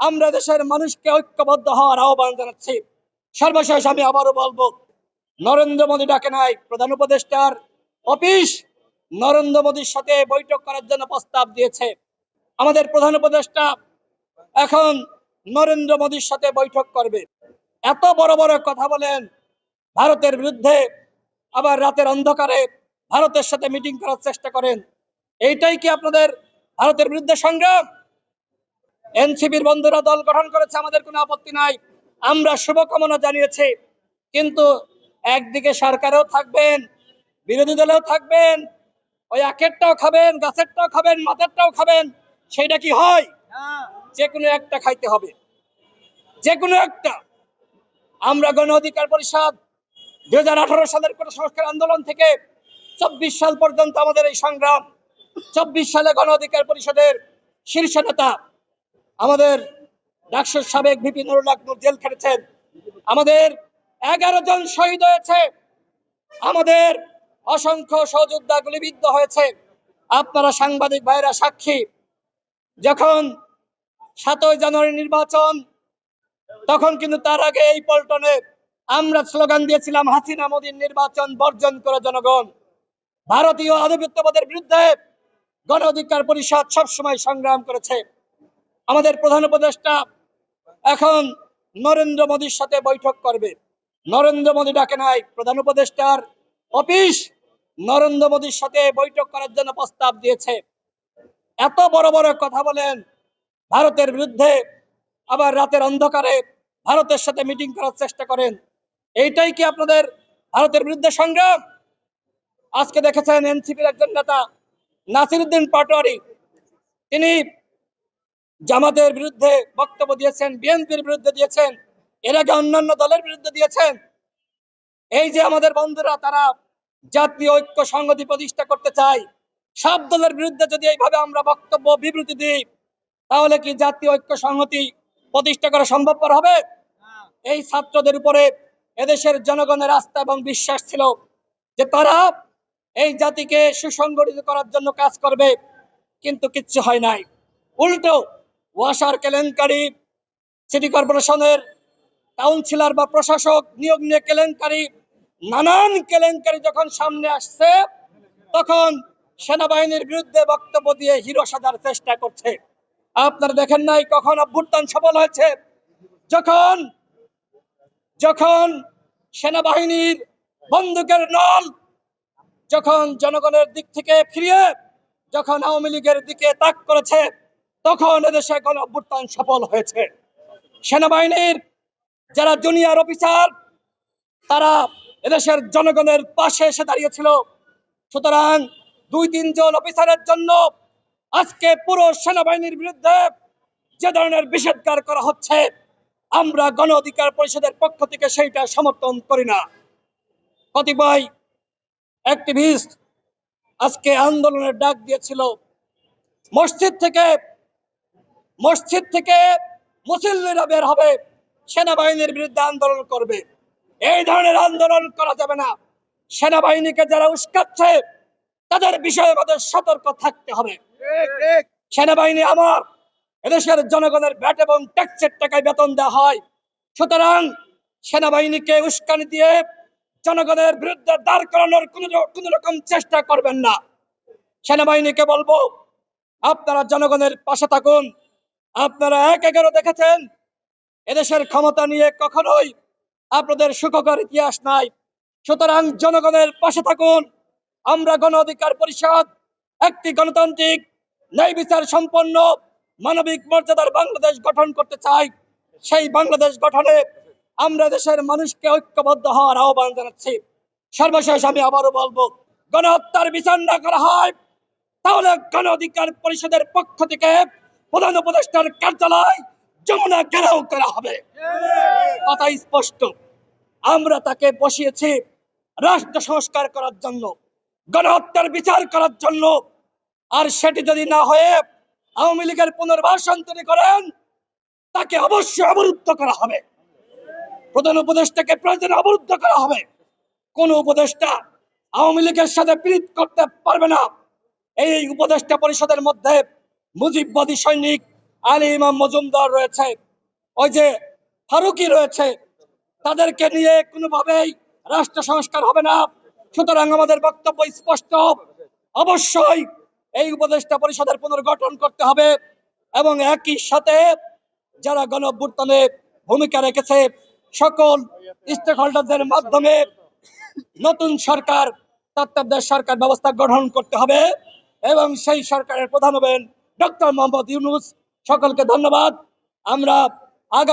আমরা দেশের মানুষকে ঐক্যবদ্ধ হওয়ার আহ্বান জানাচ্ছি। সর্বশেষ আমি আবারও বলব, নরেন্দ্র মোদী ডাকে নাই, প্রধান উপদেষ্টার অফিস নরেন্দ্র মোদীর সাথে বৈঠক করার জন্য প্রস্তাব দিয়েছে। আমাদের প্রধান উপদেষ্টা এখন নরেন্দ্র মোদীর সাথে বৈঠক করবে। এত বড় বড় কথা বলেন, ভারতের বিরুদ্ধে আবার রাতের অন্ধকারে ভারতের সাথে মিটিং করার চেষ্টা করেন। এইটাই কি আপনাদের ভারতের বিরুদ্ধে সংগ্রাম? এনসিপির বন্ধুরা দল গঠন করেছে, আমাদের কোনো আপত্তি নাই। আমরা শুভকামনা জানিয়েছি, কিন্তু একদিকে সরকারেও থাকবেন, বিরোধী দলেও থাকবেন, ওই আখেরটাও খাবেন, গাছেরটাও খাবেন, মাথারটাও খাবেন, সেইটা কি হয়? যে কোনো একটা খাইতে হবে। যে কোনো একটা। আমরা গণ অধিকার পরিষদ দু হাজার আঠারো সালের কোটা সংস্কার আন্দোলন থেকে চব্বিশ সাল পর্যন্ত আমাদের এই সংগ্রাম, চব্বিশ সালে গণ অধিকার পরিষদের শীর্ষ নেতা আমাদের ডাকসুর সাবেক ভিপি নুরুল জেল খেটেছেন। আমাদের এগারো জন শহীদ হয়েছে। আমাদের অসংখ্য সহযোদ্ধা গুলিবিদ্ধ হয়েছে। আপনারা সাংবাদিক ভাইরা সাক্ষী। যখন সাতই জানুয়ারি নির্বাচন, তখন কিন্তু তার আগে এই পল্টনে আমরা স্লোগান দিয়েছিলাম, হাসিনা মোদীর নির্বাচন বর্জন করে জনগণ। ভারতীয় আধিপত্যবাদের বিরুদ্ধে গণ অধিকার পরিষদ সবসময় সংগ্রাম করেছে। আমাদের প্রধান উপদেষ্টা এখন নরেন্দ্র মোদীর সাথে বৈঠক করবে। নরেন্দ্র মোদী ডাকে নাই, প্রধান উপদেষ্টার অফিস নরেন্দ্র মোদীর সাথে বৈঠক করার জন্য প্রস্তাব দিয়েছে। এত বড় বড় কথা বলেন, ভারতের বিরুদ্ধে আবার রাতের অন্ধকারে ভারতের সাথে মিটিং করার চেষ্টা করেন। এইটাই কি আপনাদের ভারতের বিরুদ্ধে সংগ্রাম? আজকে দেখেছেন এনসিপির একজন নেতা, নাসিরুদ্দিন পাটোয়ারি। তিনি জামাতের বিরুদ্ধে বক্তব্য দিয়েছেন বিএনপির বিরুদ্ধে দিয়েছেন এর আগে অন্যান্য দলের বিরুদ্ধে দিয়েছেন। এই যে আমাদের বন্ধুরা তারা জাতীয় ঐক্য সংগতি প্রতিষ্ঠা করতে চায় সব দলের বিরুদ্ধে যদি এইভাবে আমরা বক্তব্য বিবৃতি দিই তাহলে কি জাতীয় ঐক্য সংহতি প্রতিষ্ঠা করা সম্ভবপর হবে? এই ছাত্রদের উপরে এদেশের জনগণের আস্থা এবং বিশ্বাস ছিল যে তারা এই জাতিকে সুসংগঠিত করার জন্য কাজ করবে কিন্তু কিচ্ছু হয় নাই। উল্টো ওয়াসার কেলেঙ্কারি সিটি কর্পোরেশনের কাউন্সিলর বা প্রশাসক নিয়োগ নিয়ে কেলেঙ্কারি, নানান কেলেঙ্কারি যখন সামনে আসছে, তখন সেনাবাহিনীর বিরুদ্ধে বক্তব্য দিয়ে হিরো সাজার চেষ্টা করছে। আপনারা দেখেন নাই কখন অভ্যুত্থান সফল হয়েছে? যখন যখন সেনাবাহিনীর বন্দুকের নল যখন জনগণের দিক থেকে ফিরিয়ে, যখন আওয়ামী লীগের দিকে তাক করেছে তখন এদেশে গণ অভ্যুত্থান সফল হয়েছে। সেনাবাহিনীর যারা জুনিয়র অফিসার তারা এদেশের জনগণের পাশে এসে দাঁড়িয়েছিল। সুতরাং দুই তিনজন অফিসারের জন্য আজকে পুরো সেনাবাহিনীর বিরুদ্ধে যে ধরনের বিষেধকার করা হচ্ছে, আমরা গণ অধিকার পরিষদের পক্ষ থেকে সেইটা সমর্থন করি না। কতিপয় অ্যাক্টিভিস্ট আজকে আন্দোলনের ডাক দিয়েছিল। মসজিদ থেকে মসজিদ থেকে মুসল্লিরা বের হবে, সেনাবাহিনীর বিরুদ্ধে আন্দোলন করবে। এই ধরনের আন্দোলন করা যাবে না। সেনাবাহিনীকে যারা উস্কাচ্ছে, তাদের বিষয়ে আমাদের সতর্ক থাকতে হবে। সেনাবাহিনী আমার, এদেশের জনগণের ভ্যাট এবং ট্যাক্সের টাকায় বেতন দেওয়া হয়। সুতরাং সেনাবাহিনীকে উস্কানি দিয়ে জনগণের বিরুদ্ধে দাঁড় করানোর কোন কোন রকম চেষ্টা করবেন না। সেনাবাহিনীকে বলব, আপনারা জনগণের পাশে থাকুন। আপনারা এক এগারো দেখেছেন? এদেশের ক্ষমতা নিয়ে কখনোই আপনাদের সুখকর ইতিহাস নাই। সুতরাং জনগণের পাশে থাকুন। আমরা গণ অধিকার পরিষদ, একটি গণতান্ত্রিক ন্যায় বিচার সম্পন্ন মানবিক মর্যাদার বাংলাদেশ গঠন করতে চাই। সেই বাংলাদেশ গঠনে আমরা দেশের মানুষকে ঐক্যবদ্ধ হওয়ার আহ্বান জানাচ্ছি। সর্বশেষ আমি আবারও বলব, গণহত্যার বিচার না করা হয়, তাহলে গণ অধিকার পরিষদের পক্ষ থেকে প্রধান উপদেষ্টার কার্যালয় যমুনা ঘেরাও করা হবে। কথা স্পষ্ট। আমরা তাকে বসিয়েছি রাষ্ট্র সংস্কার করার জন্য গণহত্যার বিচার করার জন্য। আর সেটি যদি না হয়ে আওয়ামী লীগের পুনর্বাসন তৈরি করেন তাকে অবশ্যই অবরুদ্ধ করা হবে। প্রধান উপদেষ্টাকে প্রয়োজনে অবরুদ্ধ করা হবে। কোন উপদেষ্টা আওয়ামী লীগের সাথে পীড়িত করতে পারবে না। এই উপদেষ্টা পরিষদের মধ্যে মুজিববাদী সৈনিক আলী ইমাম মজুমদার রয়েছে। ওই যে ফারুকি রয়েছে, তাদেরকে নিয়ে কোনোভাবেই রাষ্ট্র সংস্কার হবে না। সুতরাং আমাদের বক্তব্য স্পষ্ট। অবশ্যই এই উপদেষ্টা পরিষদের পুনর্গঠন করতে হবে এবং একই সাথে যারা গণ ভূমিকা রেখেছে, সকল স্টেক হোল্ডারদের মাধ্যমে নতুন সরকার, তত্ত্বাবধায়ক সরকার ব্যবস্থা গঠন করতে হবে এবং সেই সরকারের প্রধান হবেন ডক্টর মোহাম্মদ ইউনুস সকলকে ধন্যবাদ। আমরা